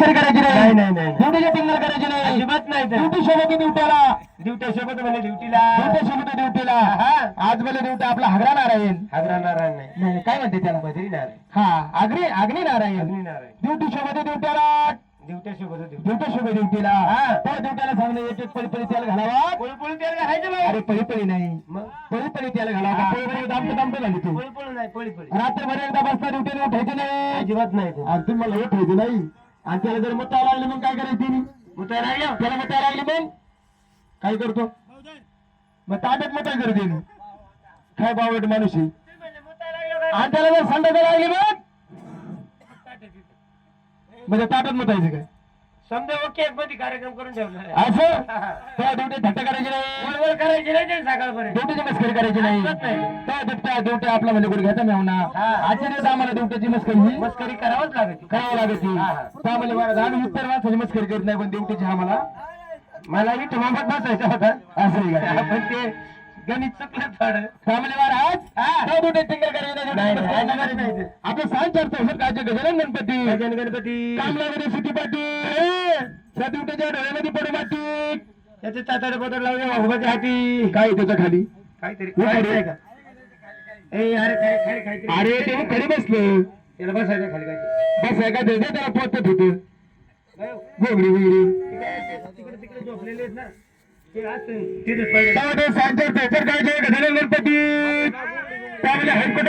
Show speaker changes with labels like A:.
A: मस्करी करायची
B: नाही,
A: नाही
B: नाही, नाही.
A: ड्युटीची टिंगल करायची नाही.
B: अजिबात नाही.
A: ड्युटी सोबत ड्युटीला
B: ड्युट्या सोबत म्हणे ड्युटीला
A: ड्युटी सोबत ड्युटीला
B: हा.
A: आज मला ड्युटी आपला हागरा नारायण.
B: हागरा नारायण नाही.
A: नाही काय म्हणते त्याला?
B: बद्री नारायण.
A: हा अग्नी अग्नी नारायण.
B: अग्नी नारायण.
A: ड्युटी सोबत ड्युटीला
B: ड्युट्या सोबत ड्युटी
A: ड्युटी सोबत ड्युटीला
B: हा.
A: त्या ड्युटीला सांगणं एक एक पळी पळी तेल घालावा.
B: पोळी तेल घालायचं
A: अरे पळी पळी नाही. पळी पळी तेल घालावा. पळी पळी दामट दामट झाली तू.
B: पोळी पोळी नाही पोळी पोळी
A: रात्रभर एकदा बसता ड्युटीने उठायची नाही.
B: अजिबात नाही ते.
A: आणि तुम्ही मला उठायची नाही. आणि त्याला जर मुता लागले मग काय करायची
B: मुताय लागल्या
A: त्याला मुता लागले मग? काय करतो? मग ताब्यात मुता करते काय बावट माणूस आहे. आणि त्याला जर संडास लागली मग? म्हणजे ताब्यात मुतायचं काय?
B: समजा ओके मध्ये कार्यक्रम करून ठेवला.
A: असं? त्या थट्टा करायची नाही.
B: वळवळ करायची नाही ते सकाळपर्यंत.
A: मस्करी करायची नाही.
B: अजिबात नाही.
A: त्या आपला म्हणजे नाही
B: हा.
A: आजच्या दिवस आम्हाला मस्करी. ही
B: मस्करी करावंच लागत
A: करावं लागत
B: हा, हा.
A: त्यामुळे मला आम्ही इतर माणसाची मस्करी करत नाही पण ड्युटीची आम्हाला.
B: मला इथं मामात बसायचा होता.
A: असं आहे का
B: पण ते गणित चुकलं थोडं.
A: महाराज. त्या टिंगल करायची
B: नाही,
A: नाही
B: नाही, नाही, नाही.
A: आपलं सांग चर्चा. काय गजानन गणपती.
B: गजानन गणपती.
A: कामलामध्ये सुटी पाटील त्या ड्युटीच्या डोळ्यामध्ये पडू माटी
B: त्याचे चाताडे बोटर लावले वाघोबाच्या हाती.
A: काय त्याच्याखाली?
B: काहीतरी का ए अरे काय काय काहीतरी
A: अरे ते खाली बसलं.
B: त्याला बसायचं खाली काय?
A: बस आहे का? ते त्याला पोचत होतं घोगडी बिगडी
B: तिकडे तिकडे झोपलेले आहेत ना.
A: सांगतात काय गजानन गणपती. त्यामध्ये हेडकोट